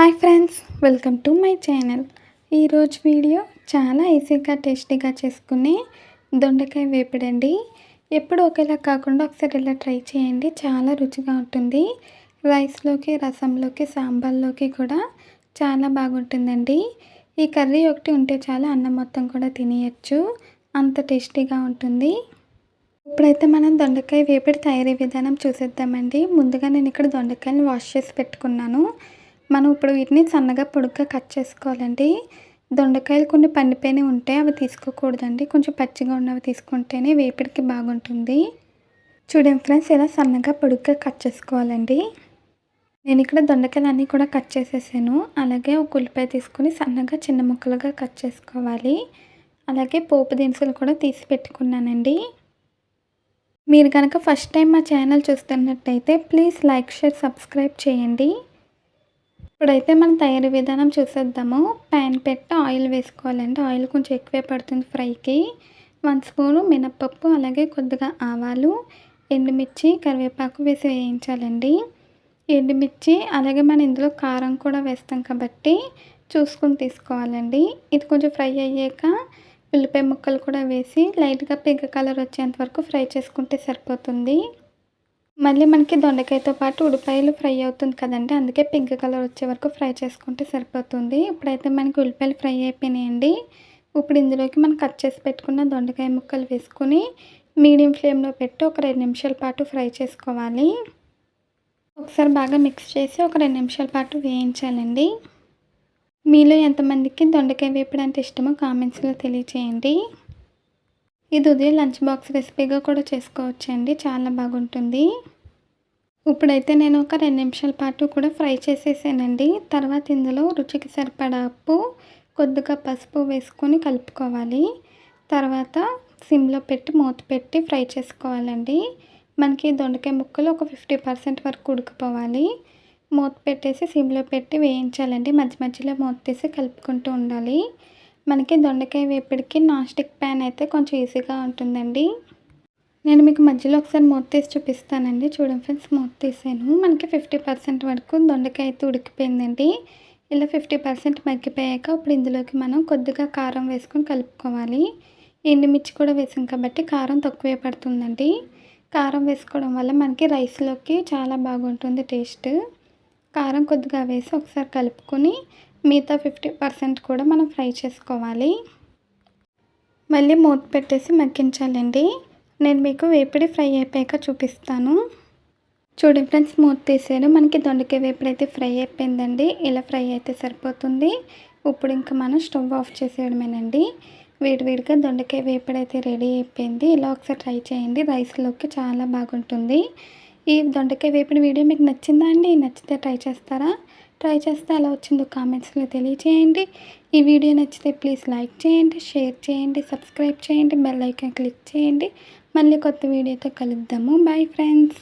Hi friends welcome to my channel. ఈరోజు video చాలా ఈజీగా టేస్టీగా చేసుకునే దొండకాయ వేపుడండి. ఎప్పుడు ఒకేలా కాకుండా ఒకసారి ఇలా ట్రై చేయండి. చాలా రుచిగా ఉంటుంది. రైస్లోకి రసంలోకి సాంబార్లోకి కూడా చాలా బాగుంటుందండి. ఈ కర్రీ ఒకటి ఉంటే చాలా అన్నం మొత్తం కూడా తినేయచ్చు. అంత టేస్టీగా ఉంటుంది. ఇప్పుడైతే మనం దొండకాయ వేపుడు తయారీ విధానం చూసేద్దామండి. ముందుగా నేను ఇక్కడ దొండకాయని వాష్ చేసి పెట్టుకున్నాను. మనం ఇప్పుడు వీటిని సన్నగా పొడుగ్గా కట్ చేసుకోవాలండి. దొండకాయలు కొన్ని పండిపోయినవి ఉంటే అవి తీసుకోకూడదండి. కొంచెం పచ్చిగా ఉన్నవి తీసుకుంటేనే వేపిడికి బాగుంటుంది. చూడండి ఫ్రెండ్స్ ఇలా సన్నగా పొడుగ్గా కట్ చేసుకోవాలండి. నేను ఇక్కడ దొండకాయలు అన్నీ కూడా కట్ చేసేసాను. అలాగే ఒక ఉల్లిపాయ తీసుకొని సన్నగా చిన్న ముక్కలుగా కట్ చేసుకోవాలి. అలాగే పోపు దినుసులు కూడా తీసి పెట్టుకున్నానండి. మీరు కనుక ఫస్ట్ టైం మా ఛానల్ చూస్తున్నట్టయితే ప్లీజ్ లైక్ షేర్ సబ్స్క్రైబ్ చేయండి. ఇప్పుడైతే మనం తయారీ విధానం చూసేద్దాము. ప్యాన్ పెట్టి ఆయిల్ వేసుకోవాలండి. ఆయిల్ కొంచెం ఎక్కువే పడుతుంది ఫ్రైకి. వన్ స్పూను మినప్పప్పు అలాగే కొద్దిగా ఆవాలు ఎండుమిర్చి కరివేపాకు వేసి వేయించాలండి. ఎండుమిర్చి అలాగే మనం ఇందులో కారం కూడా వేస్తాం కాబట్టి చూసుకొని తీసుకోవాలండి. ఇది కొంచెం ఫ్రై అయ్యాక ఉల్లిపాయ ముక్కలు కూడా వేసి లైట్గా పింక్ కలర్ వచ్చేంత వరకు ఫ్రై చేసుకుంటే సరిపోతుంది. మళ్ళీ మనకి దొండకాయతో పాటు ఉల్లిపాయలు ఫ్రై అవుతుంది కదండి. అందుకే పింక్ కలర్ వచ్చే వరకు ఫ్రై చేసుకుంటే సరిపోతుంది. ఇప్పుడైతే మనకి ఉల్లిపాయలు ఫ్రై అయిపోయినాయండి. ఇప్పుడు ఇందులోకి మనం కట్ చేసి పెట్టుకున్న దొండకాయ ముక్కలు వేసుకొని మీడియం ఫ్లేమ్లో పెట్టి ఒక రెండు నిమిషాల పాటు ఫ్రై చేసుకోవాలి. ఒకసారి బాగా మిక్స్ చేసి ఒక రెండు నిమిషాల పాటు వేయించాలండి. మీలో ఎంతమందికి దొండకాయ వేపడం అంటే ఇష్టమో కామెంట్స్లో తెలియచేయండి. ఇది ఉదయం లంచ్ బాక్స్ రెసిపీగా కూడా చేసుకోవచ్చండి. చాలా బాగుంటుంది. ఇప్పుడైతే నేను ఒక రెండు నిమిషాల పాటు కూడా ఫ్రై చేసేసానండి. తర్వాత ఇందులో రుచికి సరిపడా ఉప్పు కొద్దిగా పసుపు వేసుకొని కలుపుకోవాలి. తర్వాత సిమ్లో పెట్టి మూత పెట్టి ఫ్రై చేసుకోవాలండి. మనకి దొండకాయ ముక్కలు ఒక ఫిఫ్టీ పర్సెంట్ వరకు ఉడికిపోవాలి. మూత పెట్టేసి సిమ్లో పెట్టి వేయించాలండి. మధ్య మధ్యలో మూత తీసి కలుపుకుంటూ ఉండాలి. మనకి దొండకాయ వేపుడికి నాన్ స్టిక్ ప్యాన్ అయితే కొంచెం ఈజీగా ఉంటుందండి. నేను మీకు మధ్యలో ఒకసారి మూత తీసి చూపిస్తానండి. చూడండి ఫ్రెండ్స్ మూత తీసాను. మనకి ఫిఫ్టీ పర్సెంట్ వరకు దొండకాయ అయితే ఉడికిపోయిందండి. ఇలా ఫిఫ్టీ పర్సెంట్ మగ్గిపోయాక ఇప్పుడు ఇందులోకి మనం కొద్దిగా కారం వేసుకొని కలుపుకోవాలి. ఎండుమిర్చి కూడా వేసాం కాబట్టి కారం తక్కువే పడుతుందండి. కారం వేసుకోవడం వల్ల మనకి రైస్లోకి చాలా బాగుంటుంది టేస్ట్. కారం కొద్దిగా వేసి ఒకసారి కలుపుకొని మిగతా ఫిఫ్టీ పర్సెంట్ కూడా మనం ఫ్రై చేసుకోవాలి. మళ్ళీ మూత పెట్టేసి మగ్గించాలండి. నేను మీకు వేపిడి ఫ్రై అయిపోయాక చూపిస్తాను. చూడండి ఫ్రెండ్స్ మూత తీసాను మనకి దొండకాయ వేపుడు అయితే ఫ్రై అయిపోయిందండి. ఇలా ఫ్రై అయితే సరిపోతుంది. ఇప్పుడు ఇంకా మనం స్టవ్ ఆఫ్ చేసేయడమేనండి. వేడివేడిగా దొండకాయ వేపుడు అయితే రెడీ అయిపోయింది. ఇలా ఒకసారి ట్రై చేయండి. రైస్లోకి చాలా బాగుంటుంది. ఈ దొండకాయ వేపుడు వీడియో మీకు నచ్చిందా అండి? నచ్చితే ట్రై చేస్తారా? ట్రై చేస్తే ఎలా వచ్చిందో కామెంట్స్లో తెలియచేయండి. ఈ వీడియో నచ్చితే ప్లీజ్ లైక్ చేయండి షేర్ చేయండి సబ్స్క్రైబ్ చేయండి బెల్ ఐకాన్ క్లిక్ చేయండి. మళ్ళీ కొత్త వీడియోతో కలుద్దాము. Bye friends